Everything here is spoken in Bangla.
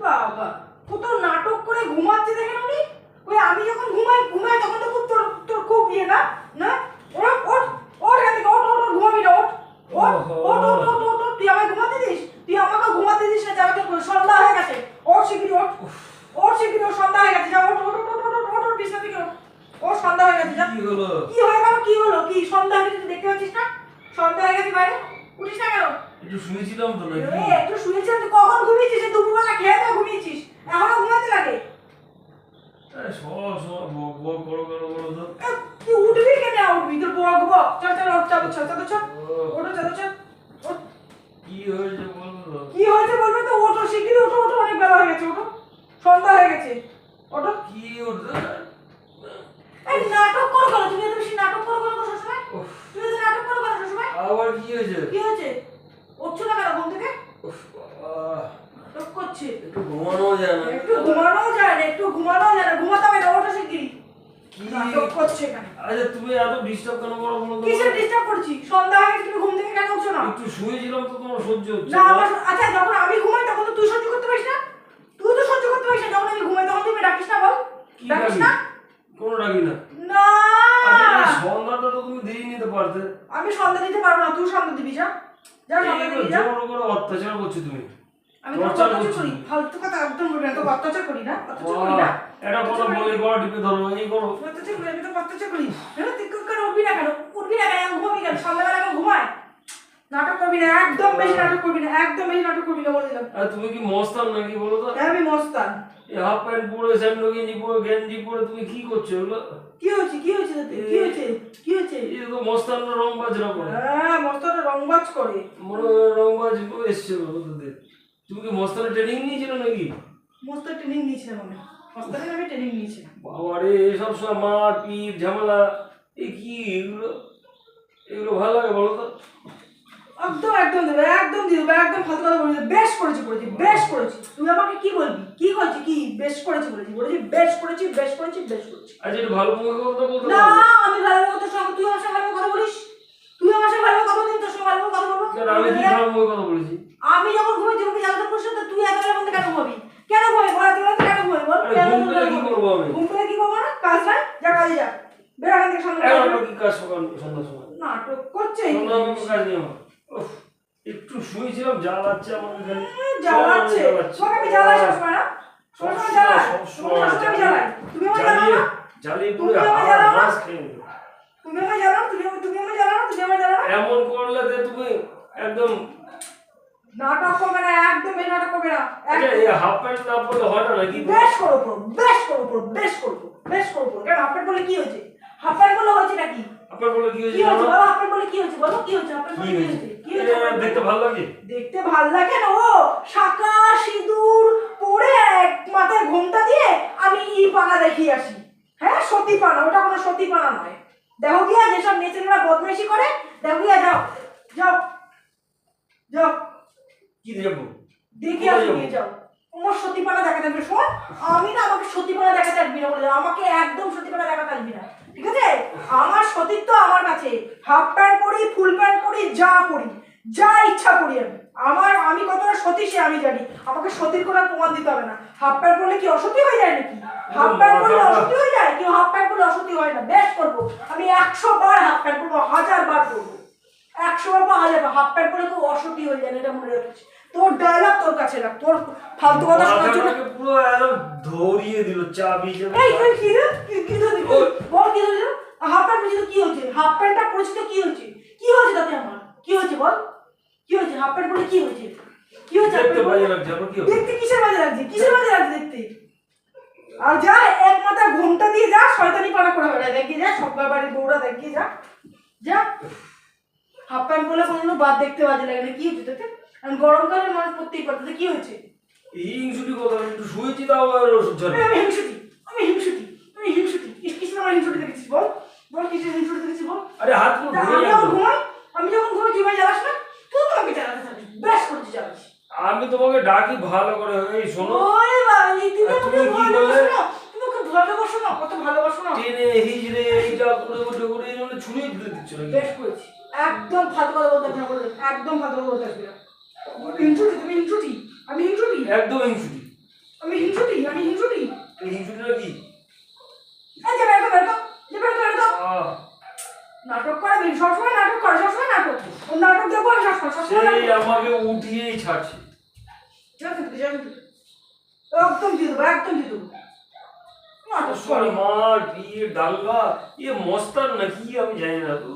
বাবা কত নাটক করে ঘুমাচ্ছে দেখেন উনি ওই আমি যখন ঘুমাই ঘুমাই তখন তো খুব তোর তোর খুব ইয়ে না না ওঠ ওঠ ওঠ এখান থেকে ওঠ ওঠ ঘুমাবি না ওঠ ওঠ ওঠ ওঠ ওঠ ওঠ ওঠ তুই আমায় ঘুমাতে দিস তুই আমাকে ঘুমাতে দিস না যাবে সন্ধ্যা হয়ে গেছে ওঠ শিগগিরি ওঠ ওঠ শিগগিরি ওঠ সন্ধ্যা হয়ে গেছে যা ওঠ ওঠ ওঠ ওঠ ওঠ ওঠ ওঠ বিছনা থেকে ওঠ ওঠ সন্ধ্যা হয়ে গেছে যা কি হলো কি হয়ে গেল কি হলো কি সন্ধ্যা হয়ে গেছে দেখতে পাচ্ছিস না সন্ধ্যা হয়ে গেছে বাইরে উঠিস না কেন একটু শুয়েছিলাম তো নাকি একটু শুয়েছিস তুই কখন ঘুমিয়েছিস এই দুপুরবেলা খেয়ে দিয়ে ঘুমিয়েছিস এখনও ঘুমাতে লাগে আরে সব বক বক করো করো করো তো তুই উঠবি কেন? উঠবি তোর বক বক চল চল ওঠ চল চল চল চল। ও, ওঠো চল চল কি হয়েছে বলব কি হয়েছে বলবে তো? ওঠো শিগগিরই ওঠো ওঠো অনেক বেলা হয়ে গেছে ওঠো সন্ধ্যা হয়ে গেছে। ওঠো কি হচ্ছে এই নাটক করো কেন তুমি এত বেশি নাটক করো কেন সবসময় উফ, তুমি এত নাটক করো কেন সবসময় আবার কি হয়েছে কি হয়েছে উঠছো না কেন ঘুম থেকে উফ, বাবা, নাটক একটু ঘুমানো যায় না। একটু ঘুমানো যায় না একটু ঘুমানো যায় না ঘুমাতে হবে না ওঠো শিগগিরই কি করছে এখানে। আচ্ছা তুমি এত ডিস্টার্ব কেন করো বলো তো? কিসের ডিস্টার্ব করছি? সন্ধ্যা হয়ে তুমি ঘুম থেকে কেন উঠছো না? একটু শুয়েছিলাম তো তোমার সহ্য হচ্ছে না আমার আচ্ছা যখন আমি ঘুমাই তখন তো তুই সহ্য করতে পারিস না? তুই তো সহ্য করতে পারিস না যখন আমি ঘুমাই তখন তুমি ডাকিস না বল। ডাকিস না? কোনো ডাকি না। না! আচ্ছা, সন্ধ্যাটা তো তুমি দিয়ে নিতে পারতে। আমি সন্ধ্যা দিতে পারব না তুই সন্ধ্যা দিবি যা। যা সন্ধ্যা দিবি যা। জোর করে অত্যাচার করছ তুমি। আমি তো অত্যাচার করি। ফালতু কথা একদম বলবি না তো অত্যাচার করি না অত্যাচার করি না। এটা কথা বলে গড় টিপে ধরো এই করো। অত্যাচার করি আমি তো অত্যাচার করি। কেন তুই কেন উঠবি না কেন? উঠবি না কেন? ঘুমাবি কেন? সন্ধ্যাবেলা কেন ঘুমায়? নাটক করবি না একদম বেশি নাটক করবি না একদম বেশি নাটক করবি না বলে দিলাম। আর তুমি কি মস্তান নাকি বলো তো? হ্যাঁ, আমি মস্তান। এই হাফ প্যান্ট পরে স্যান্ডো গেঞ্জি পরে গেঞ্জি পরে তুমি কি করছ এগুলো? কি হয়েছে কি? কি হয়েছে? কি হয়েছে? এই তো মস্তান রং বাজরা করে। হ্যাঁ মস্তানটা রংবাজ করে। মনে হয় রং বাজ এসছে ওদের তুমি কি মস্তানের ট্রেনিং নিয়েছিল নাকি? মস্তান ট্রেনিং নিয়েছিলাম আমি। মস্তানের আমি ট্রেনিং নিয়েছিলাম বাবা রে এসব সময় মার পিট ঝামেলা। এ কি এগুলো? এগুলো ভালো লাগে বলো তো। একদম একদম দেবে একদম দিয়ে দেবে একদম ফালতু কথা বলে বেশ করেছি করেছি বেশ করেছি। তুই আমাকে কি বলবি? কি করেছি? কি? বেশ করেছি বলেছি বলেছি বেশ করেছি বেশ করেছি বেশ করেছি। আচ্ছা একটু ভালো মুখে কথা বলতে না আমি ভালো কথা সঙ্গে তুই আমার সঙ্গে ভালো কথা বলিস তুই আমার সঙ্গে ভালো কথা বলিস তোর সঙ্গে ভালো কথা বলব কেন আমি যখন তুই আমাকে জ্বালাতন করিস তো তুই এত বেলা কেন ঘুমাবি? কেন ঘুমাবি? বল এত কেন ঘুমাবি? বল। কেন ঘুম আমি? ঘুম পেলে কি করব না? কাজ নাই? যা কাজে যা। বের এখান থেকে সামনে এখন আমরা কি কাজ সকাল সন্ধ্যার সময় নাটক করছে সন্ধ্যা কাজ নেই একটু শুয়েছিলাম জ্বালাচ্ছে আমাকে খালি জ্বালাচ্ছে। জ্বালাচ্ছে। তোমাকে আমি জ্বালাই সবসময় না? সবসময় জ্বালাই? জ্বালাই? তুমি আমাকে জ্বালাও জ্বালিয়ে পুরো আমাকে হাড় জ্বালাও না? মাছ খেয়ে নিল। তুমি আমাকে জ্বালাও তুমি আমাকে- তুমি আমাকে জ্বালাও না তুমি আমাকে জ্বালাও না এমন করলে যে তুমি একদম নাটক করবে না একদম এই নাটক করবে না আচ্ছা একদম। এই হাফ প্যান্ট না পরলে হয় না নাকি? বেশ করো পুরো বেশ করো পুরো বেশ করো বেশ করো পুরো। কেন হাফ প্যান্ট বলে কি হয়েছে? হাফ প্যান্ট বলে হয়েছে নাকি? আপনার বলে কি হয়েছে কি হয়েছে জানো? হাফ প্যান্ট বলে কি হয়েছে বলো কি হয়েছে হাফ প্যান্ট বলে কি হয়েছে? হয়েছে? কি হয়েছে half এটা pant বলে? দেখতে ভালো লাগে? দেখতে ভালো লাগে না ও। শাকা সিঁদুর পরে এক মাথায় ঘোমটা দিয়ে আমি ই পানা দেখিয়ে আসি। হ্যাঁ সতী পানা ওটা কোনো সতী পানা নয়। দেখো গিয়া যেসব মেয়েছেলেরা বদমাইশি করে দেখো গিয়া যাও যাও যাও। কি দেখব? দেখে আসো যাও। তোমার সতী পানা দেখাতে আসবে শোন। আমি না আমাকে সতী পানা দেখাতে আসবি না বলে আমাকে একদম সতী পানা দেখাতে আসবি না। ঠিক আছে? আমার সতীত্ব আমার কাছে। হাফ প্যান্ট পরি ফুল প্যান্ট পরি যা পরি। যা ইচ্ছা করি আমি। আমার আমি কতটা সতী সে আমি জানি। আমাকে সতীর কোনো প্রমাণ দিতে হবে না। হাফ প্যান্ট পরলে কি অসতী হয়ে যায় নাকি? হাফ প্যান্ট পরলে অসতী হয়ে যায়? কেউ হাফ প্যান্ট পরলে অসতী হয় না। বেশ করব। আমি একশো বার হাফ প্যান্ট পরবো হাজার বার করব একশো বার বা হাজার বার। হাফ প্যান্ট পরে কেউ অসতী হয়ে যায় না, এটা মনে রাখিস। তোর ডায়লগ তোর কাছে রাখ তোর ফালতু কথা শোনার জন্য পুরো একদম ধরিয়ে দিল চাবি এই তুই কি রে? কি কি ধরলি বল কি ধরলি হাফ প্যান্ট পরেছি তো কি হচ্ছে? হাফ প্যান্টটা পরেছি তো কি হচ্ছে? কি হচ্ছে তাতে আমার? কি হচ্ছে বল? কি হচ্ছে? হাফ প্যান্ট পরে কি হচ্ছে? কি হচ্ছে দেখতে পরে? বাজে লাগছে আবার কি হবে? দেখতে কিসের বাজে লাগছে? কিসের বাজে লাগছে দেখতে? আর যা এক মাথা ঘুমটা দিয়ে যা শয়তানি পানা করে বেড়ায়। দেখি যা সব বাড়ির বউরা দেখি যা। যা। হাফ প্যান্ট পরলে কোনো বাদ দেখতে বাজে লাগে না। কি হচ্ছে তোকে আর গরমকালে মানুষ পরতেই পারতো কি হয়েছে? এই হিংসুটি কথা আমি একটু শুয়েছি তাও আর ওষুধ আমি হিংসুটি আমি হিংসুটি আমি হিংসুটি। আমার হিংসুটি দেখেছিস বল? বল হিংসুটি দেখেছিস বল? আরে হাত পুরো আমি যখন ঘুমাই আমি যখন ঘুমাই তুই জ্বালাস না? তুই তো আমাকে জ্বালাতে জ্বালাস। আমি তোমাকে ডাকি ভালো করে এই শোনো। ওরে বাবা তুমি আমাকে ভালোবাসো? না তুমি ভালোবাসো না কত ভালোবাসো না। টেনে হিজড়ে এইটা করে উঠে করে এই জন্য দিতে দিচ্ছ নাকি? বেশ করেছি। একদম ফালতু কথা বলতে না একদম ফালতু কথা বলতে না। ইন্ট্রোটি তুমি ইন্ট্রোটি আমি ইন্ট্রোটি একদম ইন্ট্রোটি আমি ইন্ট্রোটি আমি ইন্ট্রোটি তুই ইন্ট্রোটিটা কি আচ্ছা বেরো বেরো যে বেরো বেরো নাটক করে দিন সব সময় নাটক করে সবসময় নাটক ও নাটক দেখব আমি সবসময় সবসময় সেই আমাকে উঠিয়েই ছাড়ছে। একদম দিয়ে দেবো একদম দিয়ে দেবো। মার বিয়ে ডালবা এ মস্তান নাকি? আমি জানি না তো।